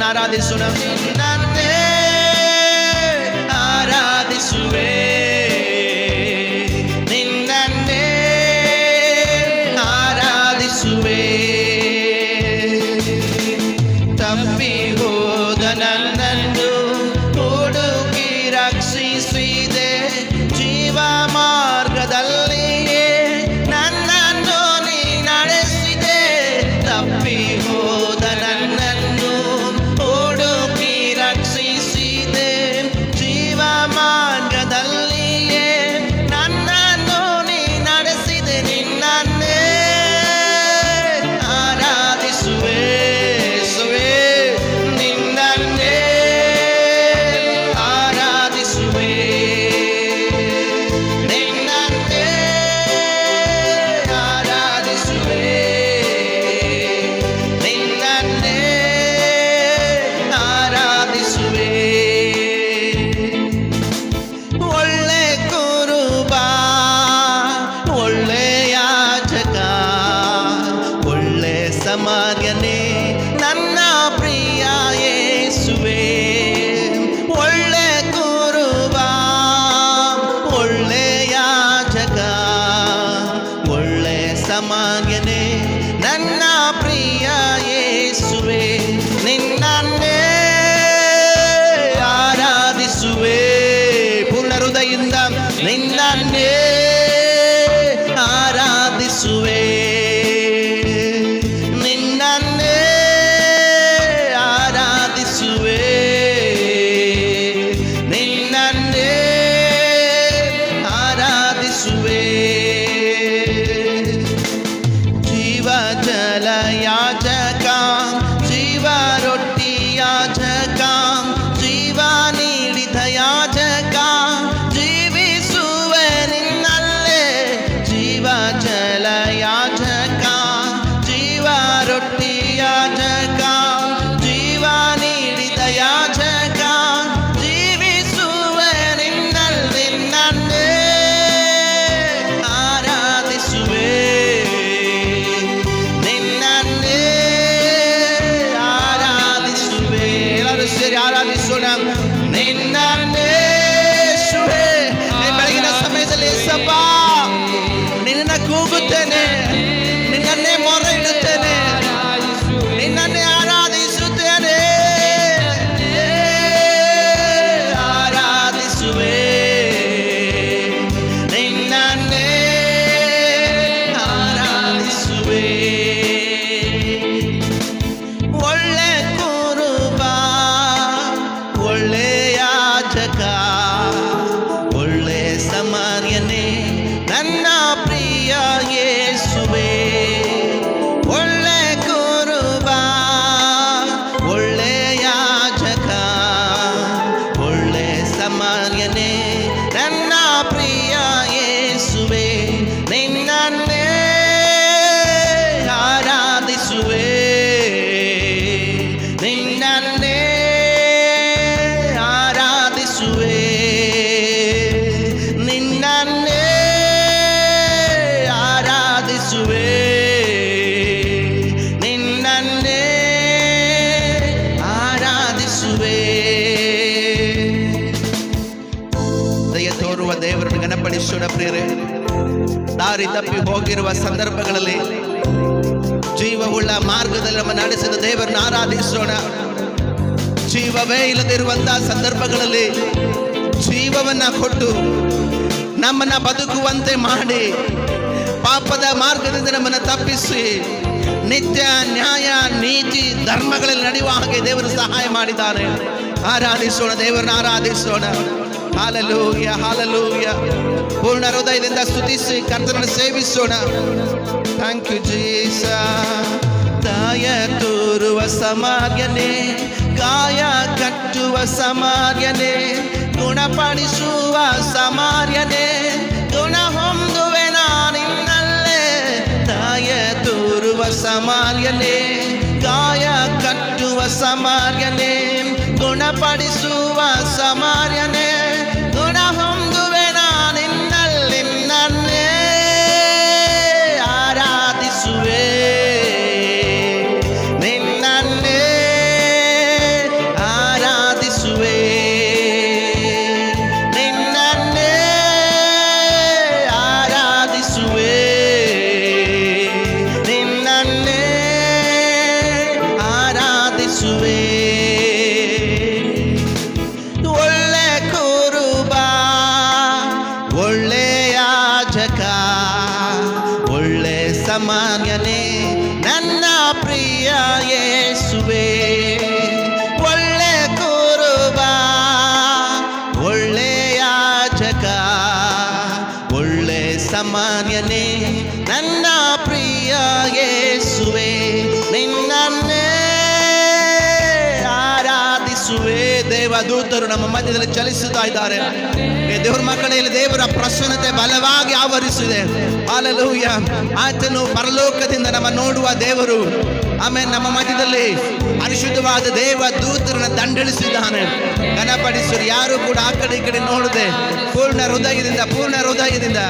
llenará de su hará de su. Sling that near. தேவனை ఆరాధిస్తున్నాం నిన్ననే శుభే నేను పడిగిన సమయతలు ఏసప్పా నిన్న కూగుతేనే ದೇವರನ್ನು ಪ್ರೇರೆ ದಾರಿ ತಪ್ಪಿ ಹೋಗಿರುವ ಸಂದರ್ಭಗಳಲ್ಲಿ ಜೀವವುಳ್ಳ ಮಾರ್ಗದಲ್ಲಿ ನಮ್ಮ ನಡೆಸಿದ ದೇವರನ್ನು ಆರಾಧಿಸೋಣ. ಜೀವವೇ ಇಲ್ಲದಿರುವಂತಹ ಸಂದರ್ಭಗಳಲ್ಲಿ ಜೀವವನ್ನ ಕೊಟ್ಟು ನಮ್ಮನ್ನ ಬದುಕುವಂತೆ ಮಾಡಿ, ಪಾಪದ ಮಾರ್ಗದಿಂದ ನಮ್ಮನ್ನು ತಪ್ಪಿಸಿ, ನಿತ್ಯ ನ್ಯಾಯ, ನೀತಿ, ಧರ್ಮಗಳಲ್ಲಿ ನಡೆಯುವ ಹಾಗೆ ದೇವರು ಸಹಾಯ ಮಾಡಿದ್ದಾರೆ. ಆರಾಧಿಸೋಣ, ದೇವರನ್ನ ಆರಾಧಿಸೋಣ. ಹಾಲಲೂಯ ಹಾಲಲೂಯ ಪೂರ್ಣ ಹೃದಯದಿಂದ ಸ್ತುತಿಸಿ, ಕರ್ತನನ್ನು ಸೇವಿಸೋಣ. ಥ್ಯಾಂಕ್ ಯು ಜೀಸ ತಾಯ ತೋರುವ ಸಮಾರ್ಯನೆ, ಗಾಯ ಕಟ್ಟುವ ಸಮಾರ್ಯನೆ, ಗುಣಪಡಿಸುವ ಸಮಾರ್ಯನೆ, ಗುಣ ಹೊಂದುವೆ ನಾನಿನ್ನಲ್ಲೇ. ತಾಯ ತೋರುವ ಸಮಾರ್ಯನೆ, ಗಾಯ ಕಟ್ಟುವ ಸಮಾರ್ಯನೆ, ಗುಣಪಡಿಸುವ ಸಮಾರ್ಯನೆ. Dưới. ಸಾಮಾನ್ಯನೇ ನನ್ನ ಪ್ರಿಯ ಯೇಸುವೆ. ಒಳ್ಳೆ ಕುರುಬ ಒಳ್ಳೆ ಯಾಜಕ ಒಳ್ಳೆ ಸಾಮಾನ್ಯನೇ ನನ್ನ ಪ್ರಿಯ ಯೇಸುವೆ. ನಿನ್ನನ್ನೇ ಆರಾಧಿಸುವೆ ದೇವದೂತರು ನಮ್ಮ ಮಧ್ಯದಲ್ಲಿ ಚಲಿಸುತ್ತಾ ಇದ್ದಾರೆ. ದೇವರ ಮಕ್ಕಳಲ್ಲಿ ದೇವರ ಪ್ರಸನ್ನತೆ ಬಲವಾಗಿ ಆವರಿಸಿದೆ. ಅಲಲೂಯ ಆತನು ಪರಲೋಕದಿಂದ ನಮ್ಮ ನೋಡುವ ದೇವರು. ಆಮೇಲೆ ನಮ್ಮ ಮಧ್ಯದಲ್ಲಿ ಪರಿಶುದ್ಧವಾದ ದೇವ ದೂತರನ್ನ ದಂಡಳಿಸಿದ್ದಾನೆ. ಘನಪಡಿಸುವರು ಯಾರು ಕೂಡ ಆ ಕಡೆ ಈ ಕಡೆ ನೋಡದೆ ಪೂರ್ಣ ಹೃದಯದಿಂದ ಪೂರ್ಣ ಹೃದಯದಿಂದ